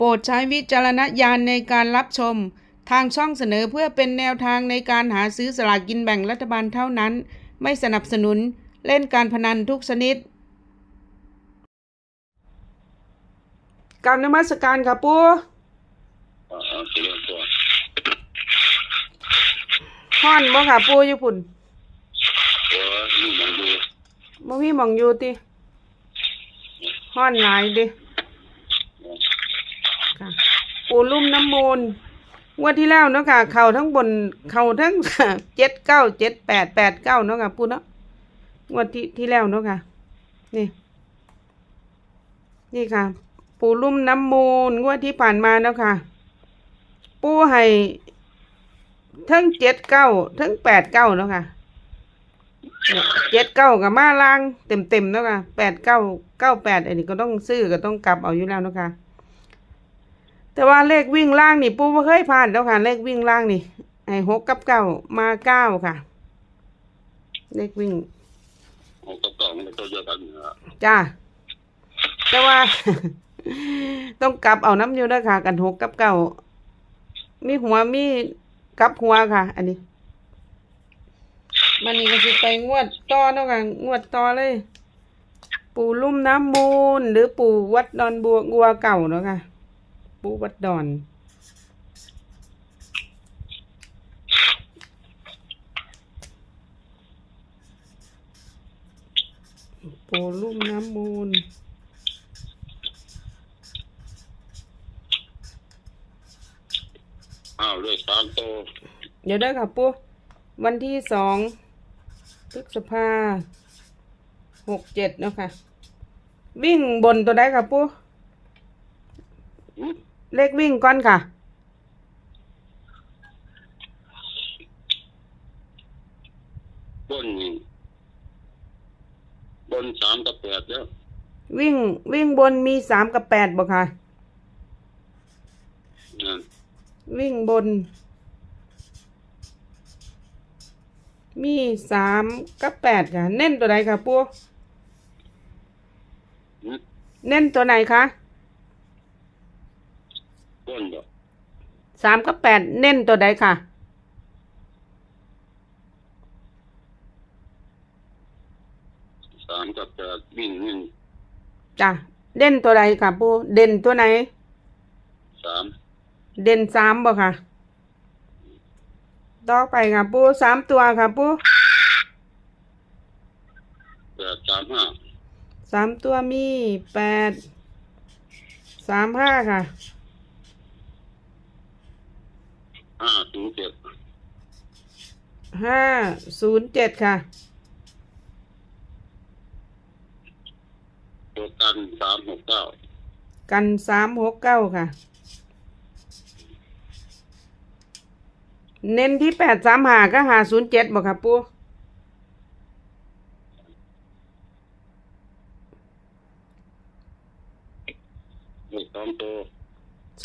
โปรดใช้วิจารณญาณในการรับชม ทางช่องเสนอเพื่อเป็นแนวทางในการหาซื้อสลากกินแบ่งรัฐบาลเท่านั้น ไม่สนับสนุนเล่นการพนันทุกชนิดการนมัสการค่ะปูอ๋อเสียงตัวฮ้อนบ่ค่ะปูอยู่พุ่นบ่มีหมองอยู่ติฮ้อนหลายดิ ปูลุ่มน้ำมูลงวดที่แล้วเนาะค่ะ เข่าทั้งบน เข่าทั้งเจ็ดเก้าเจ็ดแปดแปดเก้าเนาะค่ะปูเนาะงวดที่ที่แล้วเนาะค่ะ นี่ นี่ค่ะ ปูลุ่มน้ำมูลงวดที่ผ่านมาเนาะค่ะ ปูให้ทั้งเจ็ดเก้าทั้งแปดเก้าเนาะค่ะเจ็ดเก้ากับมาล่างเต็มเต็มเนาะค่ะแปดเก้าเก้าแปดอันนี้ก็ต้องซื้อก็ต้องกลับเอาอยู่แล้วเนาะค่ะ แต่ว่าเลขวิ่งล่างนี่ปูไม่เคยผ่านแล้วค่ะ เลขวิ่งล่างนี่ไอ้หกกับเก้ามาเก้าค่ะ เลขวิ่งหกกับเก้ามันก็ตัวเดียวกันนะจ้าแต่ว่า ต้องกลับเอาน้ำอยู่นะค่ะ กันหกกับเก้ามีหัวมีกลับหัวค่ะ อันนี้ มันนี่ก็สิไปงวดต่อเนาะค่ะงวดต่อเลย ปู่ลุ่มน้ำมูล หรือปู่วัดดอนบัวงัวเก่าเนาะค่ะ ปูวัดดอน ปูลุ่มน้ำมูล อ้าวเลขสามตัวเดี๋ยวได้ค่ะปูวันที่สองพฤษภาหกเจ็ดเนาะค่ะ วิ่งบนตัวได้ค่ะปู เลขวิ่งก่อนค่ะ บนนี่บนสามกับแปดแล้ววิ่งวิ่งบนมีสามกับแปดบ่ค่ะนั่นวิ่งบน มีสามกับแปดค่ะ เน้นตัวไหนค่ะปูอืมเน้นตัวไหนคะ บนบ่สามกับแปดเน้นตัวใดค่ะ สามกับแปดวิ่งวิ่งจ้ะเด่นตัวใดค่ะปูเด่นตัวไหน สามเด่นสามบ่ค่ะ ต่อไปค่ะปูสามตัวค่ะปูแปดสามห้าสามตัวมีแปดสามห้าค่ะ ห้าศูนย์เจ็ดห้าศูนย์เจ็ดค่ะ ตัวกันสามหกเก้ากันสามหกเก้าค่ะ เน้นที่แปดสามหาก็หาศูนย์เจ็ดบ่ค่ะปูเลขสองตัว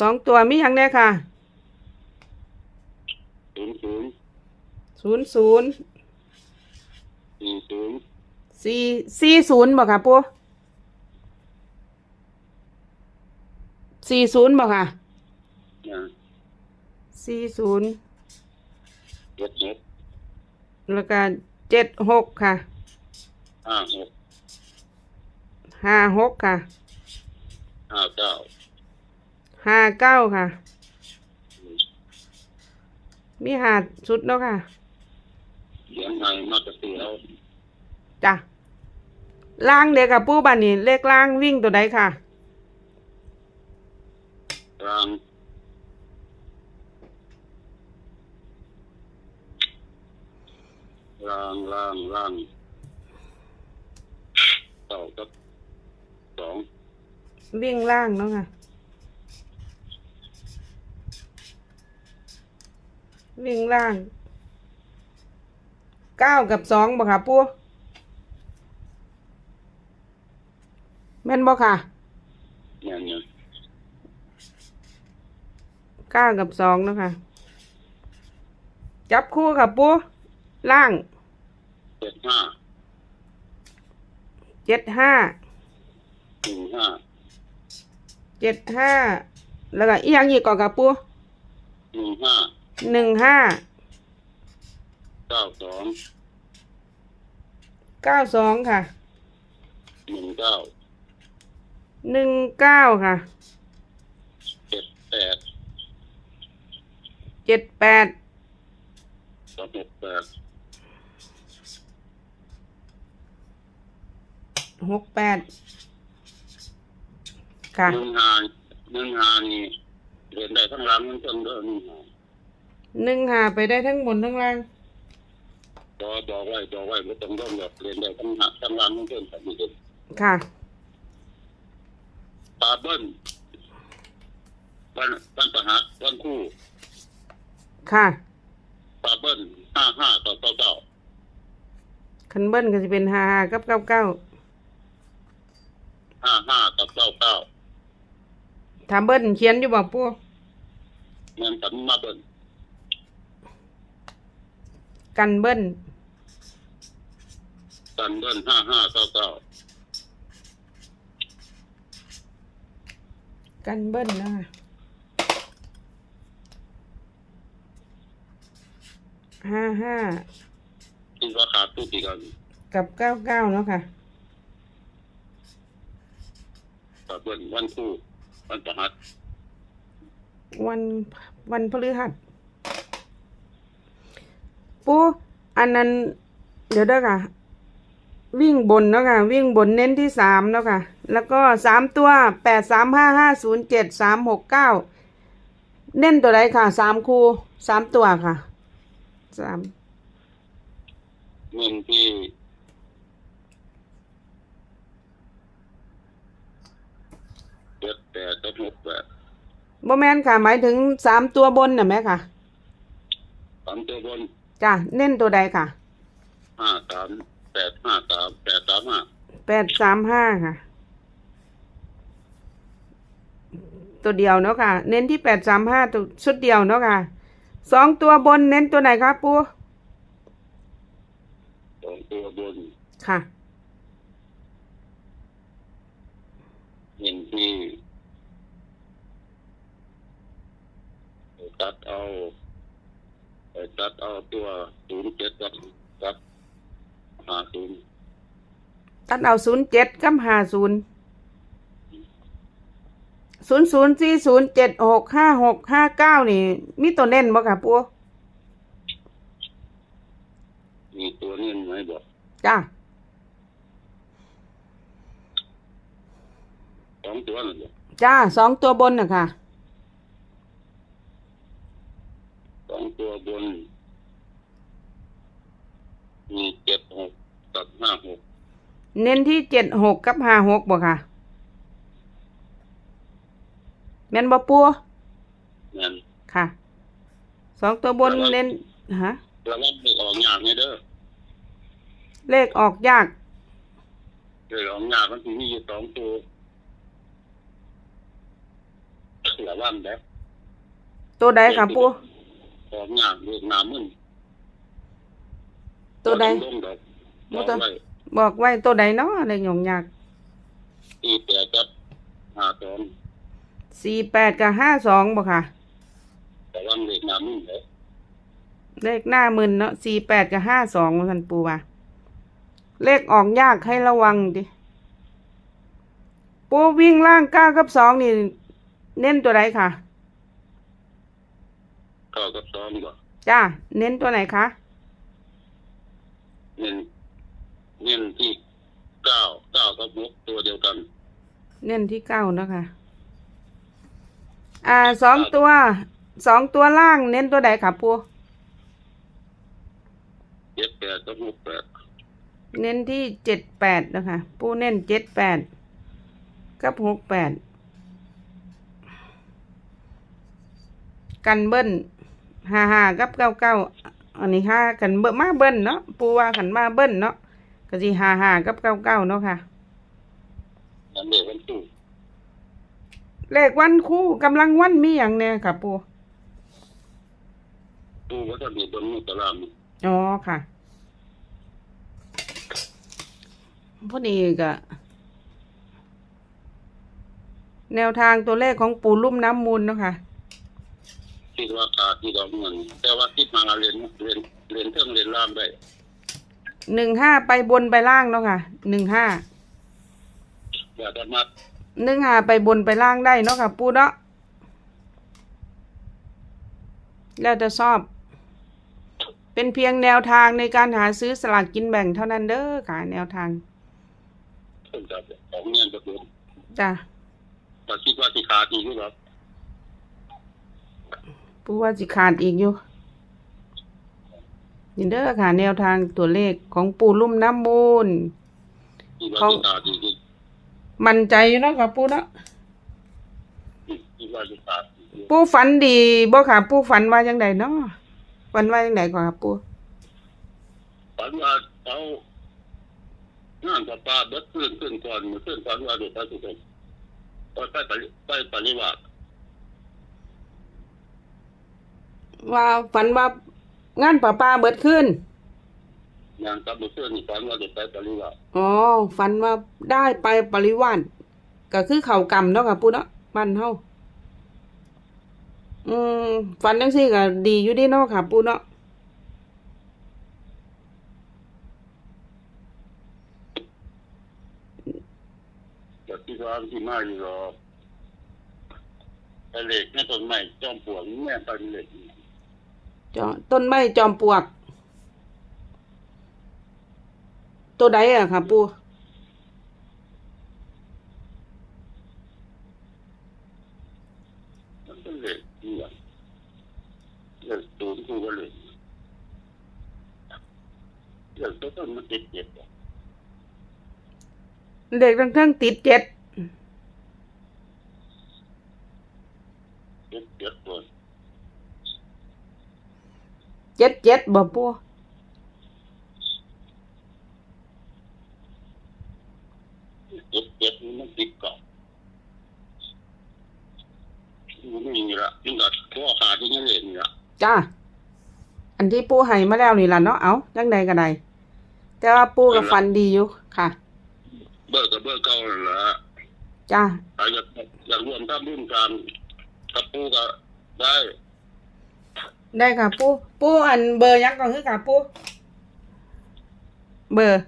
สองตัวมีอย่างแน่ค่ะ ศูนย์ศูนย์ศูนย์ศูนย์สี่ศูนย์สี่สี่ศูนย์บ่ค่ะปูสี่ศูนย์บ่ค่ะนะสี่ศูนย์เจ็ดหกแล้วก็เจ็ดหกค่ะห้าหกห้าหกค่ะห้าเก้าห้าเก้าค่ะ มีหาดสุดเนาะค่ะเสียงไงมากกว่าสี่แล้วจ้ะล่างเด็กกับปู้บันนี่เลขล่างวิ่งตัวใดค่ะกลางล่างล่างล่างเต่ากับสองวิ่งล่างเนาะค่ะ วิ่งล่างเก้ากับสองบ่ค่ะปูแม่นบ่ค่ะเนี่ยเนี่ยเก้ากับสองเนาะค่ะ จับคู่ค่ะปูล่างเจ็ดห้าเจ็ดห้าหนึ่งห้าเจ็ดห้าแล้วก็อีกอย่างอีกก่อนกับปูหนึ่งห้า หนึ่งห้าเก้าสองเก้าสองค่ะหนึ่งเก้าหนึ่งเก้าค่ะเจ็ดแปดเจ็ดแปดสองหกแปดหกแปดค่ะหนึ่งห้าหนึ่งห้านี่เรียนได้ทั้งหลังทั้งต้นเด้อหนึ่งห้า หนึ่งหาไปได้ทั้งบนทั้งล่างบอกบอกไว้บอกไว้ไม่ต้องร่วมหรอกเรียนได้ทั้งหลังทั้งหลังทั้งต้นแต่ไม่เด่นค่ะปลาเบิ้ลวันวันประหัสวันคู่ค่ะปลาเบิ้ลห้าห้าต่อเก้าเก้าคันเบิ้ลก็จะเป็นหาหากับเก้าเก้าห้าห้าต่อเก้าเก้าถามเบิ้ลเขียนอยู่บอกปูเงินสันมาเบิ้ล กันเบิ้ลกันเบิ้ลห้าห้าเก้าเก้ากันเบิ้ลนะคะห้าห้าคิดว่าขาดตู้กี่กันกับเก้าเก้าเนาะค่ะปลาเบิ้ลวันคู่วันประหัสวันวันพฤหัส ปูอันนั้น เดี๋ยวเด้อค่ะ วิ่งบนเนาะค่ะ วิ่งบนเน้นที่สามเนาะค่ะ แล้วก็สามตัวแปดสามห้าห้าศูนย์เจ็ดสามหกเก้าเน้นตัวใดค่ะสามคูสามตัวค่ะสามเงินที่เจ็ดแปดกับหกแปดโบแมนค่ะ หมายถึงสามตัวบนน่ะแม่ค่ะสามตัวบน จ้ะเน้นตัวใดค่ะห้าสามแปดห้าสามแปดสามห้าแปดสามห้าค่ะ ตัวเดียวเนาะค่ะ เน้นที่แปดสามห้าตัวชุดเดียวเนาะค่ะสองตัวบนเน้นตัวไหนครับปูสองตัวบนค่ะเงินที่ตัดเอาไป ตัดเอาตัวศูนย์เจ็ดกับกับห้าศูนย์ตัดเอาศูนย์เจ็ดกับห้าศูนย์ศูนย์ศูนย์สี่ศูนย์เจ็ดหกห้าหกห้าเก้านี่ มีตัวเน้นบ่ค่ะปูมีตัวนี้ไหมบอกจ้าสองตัวนั่นบอกจ้าสองตัวบนน่ะค่ะ ส องตัวบน มีเจ็ดหกกับห้าหกเน้นที่เจ็ดหกกับห้าหกบ่ค่ะแม่นบ่ปูนั่นค่ะสองตัวบนเน้นฮะแล้วว่าไปออกยากไงเด้อเลขออกยากไปออกยากมันถึงมีอยู่สองตัวแล้วว่าแบบตัวใดค่ะปู ออกยากเรียกน้ำมึนตัวใดลงดอกบ่บอกต้อง ไว้บอกไว้ตัวใดเนาะอะไรหยองยากที่แปดกับห้าสองสี่แปดกับห้าสองบ่ค่ะ แต่ว่าเรียกน้ำมึนเลยเลขหน้ามึนเนาะสี่แปดกับห้าสองท่านปูว่าเลขออกยากให้ระวังดิปูวิ่งล่างเก้ากับสองนี่ เน้นตัวไหนค่ะ เก้ากับสองบ่จ้าเน้นตัวไหนคะเน้นเน้นที่เก้าเก้ากับหกตัวเดียวกัน เน้นที่เก้าเนาะค่ะอ่าสองตัวสองตัวล่างเน้นตัวใดค่ะปูเจ็ดแปดกับหกแปดเน้นที่เจ็ดแปดนะคะปูเน้นเจ็ดแปดกับหกแปดกันเบิ้ล ห้าห้ากับเก้าเก้าอันนี้ห้ากันเบิ้ลมาเบิ้ลเนาะปูว่ากันมาเบิ้ลเนาะก็สิห้าห้ากับเก้าเก้าเนาะค่ะนั่นเรียกวันตู้เลขวันคู่กำลังวันมีอย่างแน่ค่ะ ปูตู้ก็จะมีบนมือตารางอ๋อค่ะพอดีก็แนวทางตัวเลขของปู่ลุ่มน้ำมูลเนาะค่ะ คิดว่าขาดที่ดอกเงินแต่ว่าคิดมาเรียนเรียนเรียนเครื่องเรียนล่างได้หนึ่งห้าไปบนไปล่างเนาะค่ะหนึ่งห้าอย่าได้มาหนึ่งห้าไปบนไปล่างได้เนาะค่ะ ปูเนาะแล้วจะชอบ เป็นเพียงแนวทางในการหาซื้อสลากกินแบ่งเท่านั้นเด้อค่ะ แนวทางเพิ่งจะของเงินประตูจ้ะแต่คิดว่าที่ขาดอีกหรือเปล่า ปูว่าสิขาดอีกอยู่นี่เด้อค่ะ แนวทางตัวเลขของปูลุ่มน้ำมูลคิดว่าของที่ขาดอีกมั่นใจอยู่เนาะค่ะปูเนาะคิดว่าที่ขาดอีกปูฝันดีบ่ค่ะ ปูฝันว่าจังไดเนาะฝันว่าจังไดก่อนค่ะปูฝันว่าเขางานประปาเบิดขึ้นขึ้นก่อนมือขึ้นฝันว่าเด็กพระสุขก็ไปปริไปปริวาส ว่าฝันว่างานป่าปาเบิดขึ้นงานกับมือขึ้นนี่ฝันว่าเด็กไปปริวาสอ๋อฝันว่าได้ไปปริวานก็คือเขากรรมเนาะค่ะปูเนาะบ้านเฮาอืมฝันจังซี่ก็ดีอยู่เดีเนาะค่ะปูเนาะแต่ที่ว่าที่มาอยู่รอแต่เหล็กในต้นไม้จอมปลวกแม่เป็นเหล็กจอ ต้นไม้จอมปลวก ตัวใดอะค่ะ ปูมันเป็นเหล็กเนี่ยเหล็กตูนคู่กับเหล็กเหล็กต้นมันติดเจ็บเด็กทั้งทั้งติดเจ็ดเจ็บเจ็บตัว เจ็ดเจ็ดบ่ปูเจ็บเจ็บมันติดเกาะมันไม่มีละมันก็ข้อขาดที่นี่เหล็กนี่ละจ้า อันที่ปูให้มาแล้วนี่ล่ะเนาะ เอาจังใดก็ได้แต่ว่าปูก็ฝันดีอยู่ค่ะ เบิกกับเบิกเก่านั่นแหละจ้าใครอยากอยากรวมทำรุ่นการกับปูก็ได้ ได้ค่ะปูปูอันเบอร์ยังก็คือค่ะปูเบอร์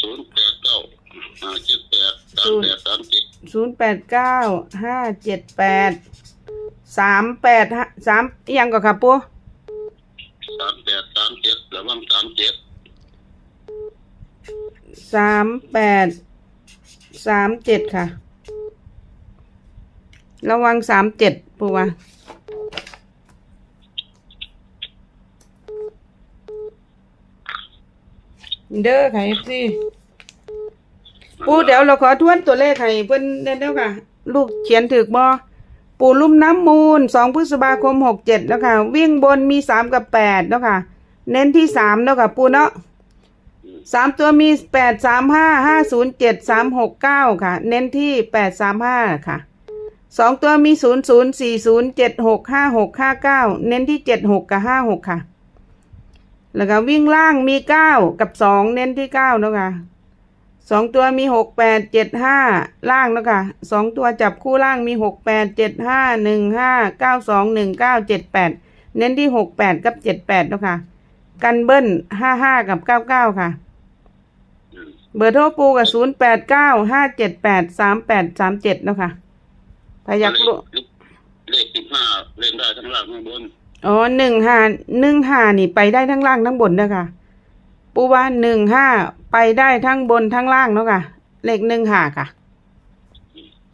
ศูนย์แปดเก้าห้าเจ็ดแปดสามแปดสามเจ็ดศูนย์แปดเก้าห้าเจ็ดแปดสามแปดห้าสามอิหยังก็ค่ะปูสามแปดสามเจ็ดระวังสามเจ็ดสามแปดสามเจ็ดค่ะ ระวังสามเจ็ดปูว่า เด้อค่ะเอฟซีปูเดี๋ยวเราขอทวนตัวเลขให้เพิ่อนเด้เด้อค่ะ ลูกเขียนถึกบ่ปูลุ่มน้ำมูลสองพฤษภาคมหกเจ็ดแล้วค่ะ วิ่งบนมีสามกับแปดแล้วค่ะ เน้นที่สามแล้วค่ะ ปูเนาะสามตัวมีแปดสามห้าห้าศูนย์เจ็ดสามหกเก้าค่ะ เน้นที่แปดสามห้าค่ะสองตัวมีศูนย์ศูนย์สี่ศูนย์เจ็ดหกห้าหกห้าเก้าเน้นที่เจ็ดหกกับห้าหกค่ะ แล้วก็วิ่งล่างมีเก้ากับสองเน้นที่เก้าแล้วค่ะสองตัวมีหกแปดเจ็ดห้าล่างแล้วค่ะสองตัวจับคู่ล่างมีหกแปดเจ็ดห้าหนึ่งห้าเก้าสองหนึ่งเก้าเจ็ดแปดเน้นที่หกแปดกับเจ็ดแปดแล้วค่ะกันเบิ้ลห้าห้ากับเก้าเก้าค่ะ เบอร์โทรปูกับศูนย์แปดเก้าห้าเจ็ดแปดสามแปดสามเจ็ดแล้วค่ะพายักรู้เลขสิบห้าเล่นได้ทั้งล่างทั้งบน อ๋อหนึ่งห้าหนึ่งห้านี่ไปได้ทั้งล่างทั้งบนนะคะปูว่าหนึ่งห้าไปได้ทั้งบนทั้งล่างเนาะค่ะ เลขหนึ่งห้าค่ะ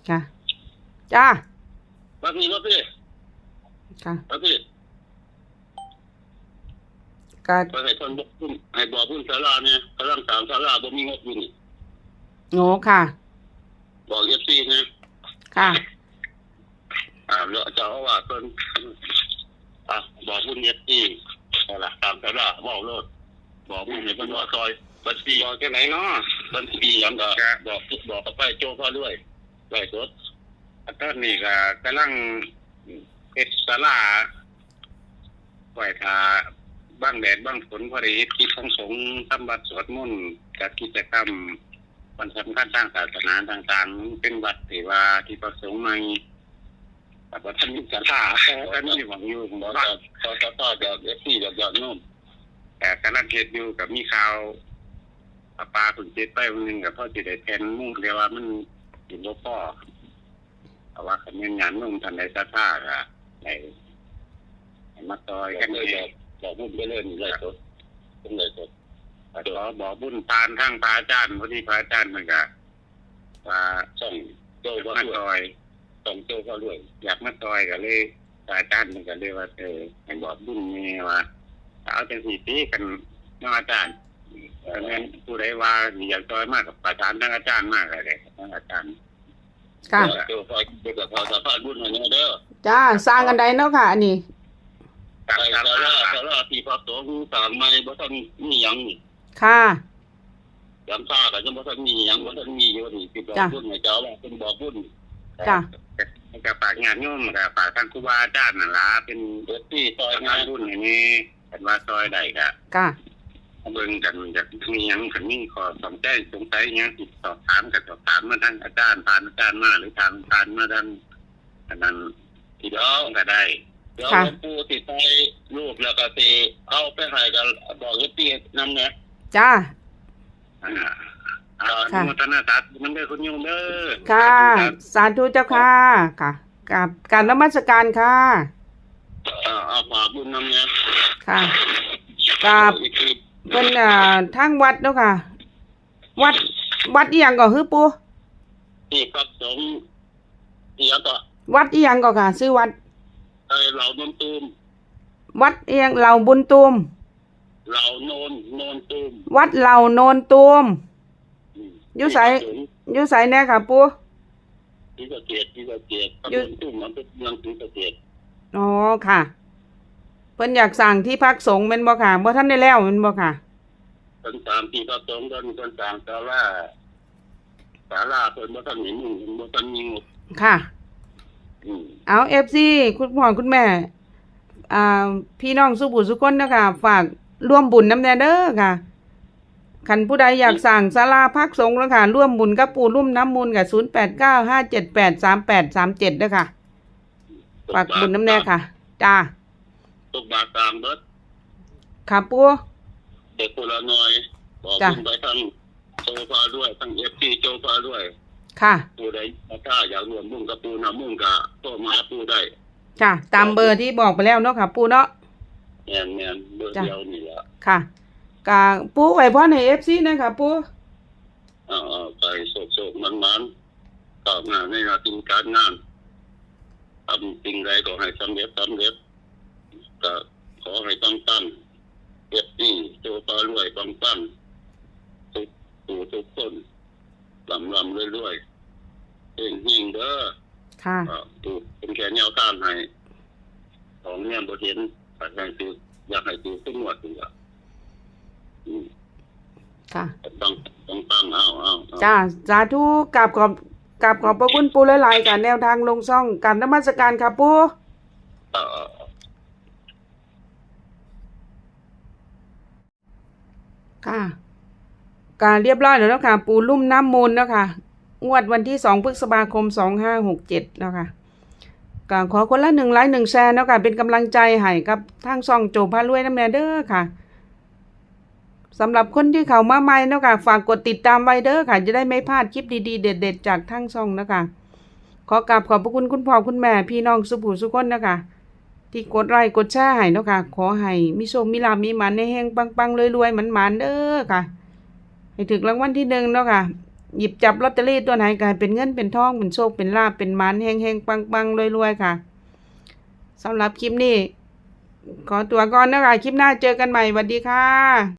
ค่ะ จ้าบางทีรถพี่ค่ะบางทีก็ไปให้คนบอกพุ่มให้บอกพุ่มสาราเนี่ยกำลังสามสาราบ่มีงบอยู่นี่โง่ค่ะ บอกเอฟซีนะค่ะอ่าแล้วเจ้าอาว่าสเพิ่น อะบอกพุ่มเอฟซีเอาล่ะตามสาราบอกโลดบอกพุ่มให้เพิ่นว่าซอยบัญชีบอกจะไหนเนาะบัญชีหยังก็บอกบอกกับไปโจ้พ่อด้วยไว้สดอาตอนนี้ก็กำลังเอ็ดสลาไหวทาบ้างแดดบ้างฝนพอดีที่ทั้งสงฆ์ทำบัตรสวดมนต์จัดกิจกรรมวันสำคัญทางศาสนาต่างๆ เป็นวัดที่ว่าที่ประสงค์ใน แต่ว่าท่านมีศรัทธาท่านมีหวังอยู่บอว่ากพอจะต่อจากเอฟซีจากยอดนุ่มแต่กำลังเฮ็ดอยู่กับมีข่าวปลาปลาผุนเจ็ดไปวันหนึงกับพ่อจิตได้แทนมุ่งเรียกว่ามันอยู่บ่พ่อแต่ว่าคันยังานนุ่มทันใดศรัทธาก็ให้ให้มาต่อยกันเลยบอกบุญไปเรื่อยเลยสดเป็นเลยสดขอบอกบุญทานทั้งพระอาจารย์พอดีพระอาจารย์มันก็ว่าช่องโจ้อยากก็มาด้วยต่อย ช่องโจ้ก็ด้วยอยากมาต่อยก็เลยพระอาจารย์มันก็เลยว่าเออให้บอกบุญนี่ว่าเอาจังสี่ปีกันเน้องอาจารย์เออแม่นผู้ใดว่าอยากต่อยมากกับประธานทั้งอาจารย์มากเลยทั้งอาจารย์ค่ะโจ้พอโจ้กับพอสะพานบุญมาเนี่ยเด้อจ้าสร้างกันใดเนาะค่ะ อันนี้กับไปสาสาราราสาราที่พระสงฆ์สามไม่บ่ทันมีหยังนี่ค่ะยามซ่าก็ยังบ่ทันมีหยังบ่ทันมีอยู่นี่ที่บอกบุญให้เจ้าว่าเป็นบอกบุญ จ้ะ กับปากงานโยมกับปากทางครูบาอาจารย์นั่นล่ะเป็นเอฟซีซอยงางานนบุญอย่างนี้กันว่าซอยใดก็ค่ะเบิ่งกันอยากมีหยังกันนี่ขอสงใจสงสัยหยังติดสอบถามกับสอบถามมาทางอาจารย์ผ่านอาจารย์มาหรือทางผ่านมาทางอันนั้นทีเดียวก็ได้เดี๋ยวหลวงปู่ติดไปรูปแล้วก็สิเอาไปให้กันบอกเอฟซีนำเนี่ยจ้า อ่าเอาอนุโมทนาสาธุมันได้อคุณโยมเด้อค่ะรับสาธุเจ้าค่ะค่ะกับการนมัสการค่ะอ่าเอาฝากบุญนำเนี่ยค่ะกับอีกทีเพิ่นอ่าทางวัดเนาะค่ะ วัดวัดอีหยังก็คือปูที่พระสงฆ์ที่แล้วก็วัดอีหยังก็ค่ะชื่อวัดไอ้เหล่านนตูมวัดอีหยังเหล่าบุญตูมเหล่าโนนโนนตูมวัดเหล่าโนนตูมม อยู่ไสอยู่ไสแน่ค่ะปูที่สะเกดที่สะเกดตำอยู่บลตุ้มมันเป็นเมืองที่สะเกดอ๋อค่ะ เพิ่นอยากสั่งที่พักสงฆ์แม่นบ่ค่ะบ่ทันได้แล้วแม่นบ่ค่ะคนตามที่พระสงฆ์คนคนต่างศาลาศาลาเพิ่นบ่ทันมีมุ่งบ่ทันมีงบค่ะ อืมเอา FC คุณพ่อคุณแม่ อ่า พี่น้องสุบุสุคนเนาะค่ะฝากร่วมบุญน้ำแน่เด้อค่ะ คันผู้ใดอยากสั่งศาลาพักสงฆ์แล้วค่ะ ร่วมบุญกับปู่ร่วมน้ำมูลกับ0895783837เด้อค่ะฝากบุญน้ำแน่ค่ะ จ้าตกบาทตามเบิดค่ะปู่เด็กคนละหน่อยบอกจ้ะบุญไปทั้งโซฟาด้วยทั้ง FP โจฟาด้วย ค่ะผู้ใดถ้าอยากรวมมุ่งกับปูนะมุ่งกับโทรมาหาปูได้จ้าตามเบอร์ที่บอกไปแล้วเนาะค่ะ ปู่เนาะแม่นแม่นเบอร์จ้ะเดียวนี่ล่ะค่ะ กาปู่ไว้พรให้ FC นะคะปู่เอาเอาไปโศกๆมันๆก้าวหน้าในหน้าที่การงานทำสิ่งใดก็ให้สำเร็จสำเร็จก็ขอให้ตั้งตั้งเก็บนี่โจฟารวยตั้งตั้งทุกผู้ทุกคนลำลำรวยๆเฮงเฮงๆเด้อค่ะอ่าถูกเป็นแค่แนวทางให้ของเนี่ยบทเห็นอยากให้คืออยากให้คือขึ้นหมวดถึงอะอืม ค่ะ ต้องต้องตั้งเอาเอาเอาจ้าสาธุกราบขอบกราบขอบพระคุณปู่หลายๆกับแนวทางลงช่องการนมัสการค่ะปู่เอาเอาเอาค่ะ การเรียบร้อยแล้วเนาะค่ะ ปูลุ่มน้ำมูลเนาะค่ะงวดวันที่สองพฤษภาคมสองห้าหกเจ็ดเนาะค่ะก็ขอคนละหนึ่งไลค์หนึ่งแชร์เนาะค่ะเป็นกำลังใจให้กับทางช่องโจพารวยน้ำแน่เด้อค่ะ สำหรับคนที่เข้ามาใหม่เนาะค่ะฝากกดติดตามไว้เด้อค่ะ จะได้ไม่พลาดคลิปดีๆ เด็ด ๆ จากทางช่องเนาะค่ะขอกราบขอบพระคุณคุณพ่อคุณแม่พี่น้องสุภูสุคนเนาะค่ะที่กดไลค์กดแชร์ให้เนาะค่ะขอให้มีโชคมีลาภมีหมันในแห้งปังๆรวยๆหมันๆเด้อค่ะ ให้ถึงรางวัลที่หนึ่งเนาะค่ะหยิบจับลอตเตอรี่ตัวไหนก็ให้เป็นเงินเป็นทองเป็นโชคเป็นลาภเป็นหมันแห้งๆปังๆรวยๆค่ะสำหรับคลิปนี้ ขอตัวก่อนนะคะคลิปหน้าเจอกันใหม่สวัสดีค่ะ